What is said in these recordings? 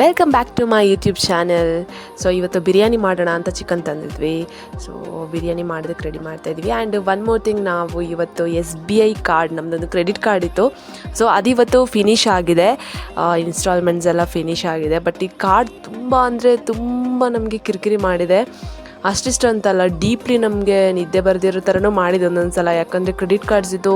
Welcome back to my YouTube channel so ಇವತ್ತು ಬಿರಿಯಾನಿ ಮಾಡೋಣ ಅಂತ ಚಿಕನ್ ತಂದಿದ್ವಿ. ಸೊ ಬಿರಿಯಾನಿ ಮಾಡೋದಕ್ಕೆ ರೆಡಿ ಮಾಡ್ತಾ ಇದ್ವಿ ಆ್ಯಂಡ್ ಒನ್ ಮೋರ್ ಥಿಂಗ್ ನಾವು ಇವತ್ತು ಎಸ್ ಬಿ ಐ ಕಾರ್ಡ್ ನಮ್ಮದೊಂದು ಕ್ರೆಡಿಟ್ ಕಾರ್ಡ್ ಇತ್ತು. ಸೊ ಇವತ್ತು ಫಿನಿಶ್ ಆಗಿದೆ. ಇನ್ಸ್ಟಾಲ್ಮೆಂಟ್ಸ್ ಎಲ್ಲ ಫಿನಿಶ್ ಆಗಿದೆ. ಬಟ್ ಈ ಕಾರ್ಡ್ ತುಂಬ ಅಂದರೆ ತುಂಬ ನಮಗೆ ಕಿರಿಕಿರಿ ಮಾಡಿದೆ. ಅಷ್ಟಿಷ್ಟು ಅಂತಲ್ಲ ಡೀಪ್ಲಿ ನಮಗೆ ನಿದ್ದೆ ಬರ್ದಿರೋ ಥರನೂ ಮಾಡಿದೆ ಒಂದೊಂದು ಸಲ ಯಾಕಂದರೆ ಕ್ರೆಡಿಟ್ ಕಾರ್ಡ್ಸ್ ಇದು,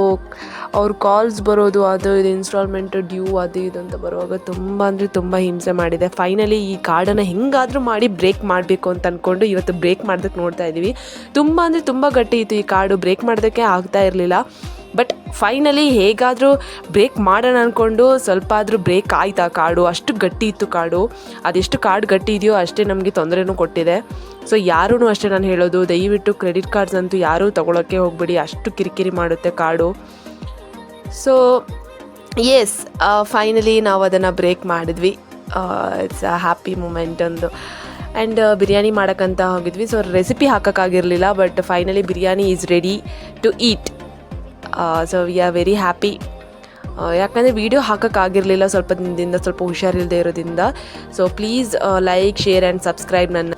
ಅವ್ರ ಕಾಲ್ಸ್ ಬರೋದು, ಅದು ಇದು ಇನ್ಸ್ಟಾಲ್ಮೆಂಟ್ ಡ್ಯೂ ಅದು ಇದು ಅಂತ ಬರುವಾಗ ತುಂಬ ಅಂದರೆ ತುಂಬ ಹಿಂಸೆ ಮಾಡಿದೆ. ಫೈನಲಿ ಈ ಕಾರ್ಡನ್ನು ಹೆಂಗಾದರೂ ಮಾಡಿ ಬ್ರೇಕ್ ಮಾಡಬೇಕು ಅಂತ ಅಂದ್ಕೊಂಡು ಇವತ್ತು ಬ್ರೇಕ್ ಮಾಡೋದಕ್ಕೆ ನೋಡ್ತಾ ಇದ್ದೀವಿ ತುಂಬ ಅಂದರೆ ತುಂಬ ಗಟ್ಟಿ ಇತ್ತು ಈ ಕಾರ್ಡು ಬ್ರೇಕ್ ಮಾಡೋದಕ್ಕೆ ಆಗ್ತಾ ಇರಲಿಲ್ಲ. ಬಟ್ ಫೈನಲಿ ಹೇಗಾದರೂ ಬ್ರೇಕ್ ಮಾಡೋಣ ಅಂದ್ಕೊಂಡು ಸ್ವಲ್ಪ ಆದರೂ ಬ್ರೇಕ್ ಆಯಿತಾ ಕಾಡು? ಅಷ್ಟು ಗಟ್ಟಿ ಇತ್ತು ಕಾಡು. ಅದೆಷ್ಟು ಕಾರ್ಡ್ ಗಟ್ಟಿ ಇದೆಯೋ ಅಷ್ಟೇ ನಮಗೆ ತೊಂದರೆನೂ ಕೊಟ್ಟಿದೆ. ಸೊ ಯಾರೂ ಅಷ್ಟೇ ನಾನು ಹೇಳೋದು, ದಯವಿಟ್ಟು ಕ್ರೆಡಿಟ್ ಕಾರ್ಡ್ಸ್ ಅಂತೂ ಯಾರೂ ತೊಗೊಳಕ್ಕೆ ಹೋಗಬೇಡಿ. ಅಷ್ಟು ಕಿರಿಕಿರಿ ಮಾಡುತ್ತೆ ಕಾರ್ಡು ಸೊ ಎಸ್ ಫೈನಲಿ ನಾವು ಅದನ್ನು ಬ್ರೇಕ್ ಮಾಡಿದ್ವಿ. ಇಟ್ಸ್ ಅ ಹ್ಯಾಪಿ ಮೂಮೆಂಟ್ ಒಂದು ಆ್ಯಂಡ್ ಬಿರಿಯಾನಿ ಮಾಡೋಕ್ಕಂತ ಹೋಗಿದ್ವಿ. So recipe ಹಾಕೋಕ್ಕಾಗಿರಲಿಲ್ಲ but finally biryani is ready to eat so we are very happy ಯಾಕಂದರೆ ವೀಡಿಯೋ ಹಾಕೋಕ್ಕಾಗಿರಲಿಲ್ಲ, ಸ್ವಲ್ಪ ದಿನದಿಂದ ಸ್ವಲ್ಪ ಹುಷಾರಿಲ್ಲದೆ ಇರೋದ್ರಿಂದ. So please like share and subscribe ನನ್ನ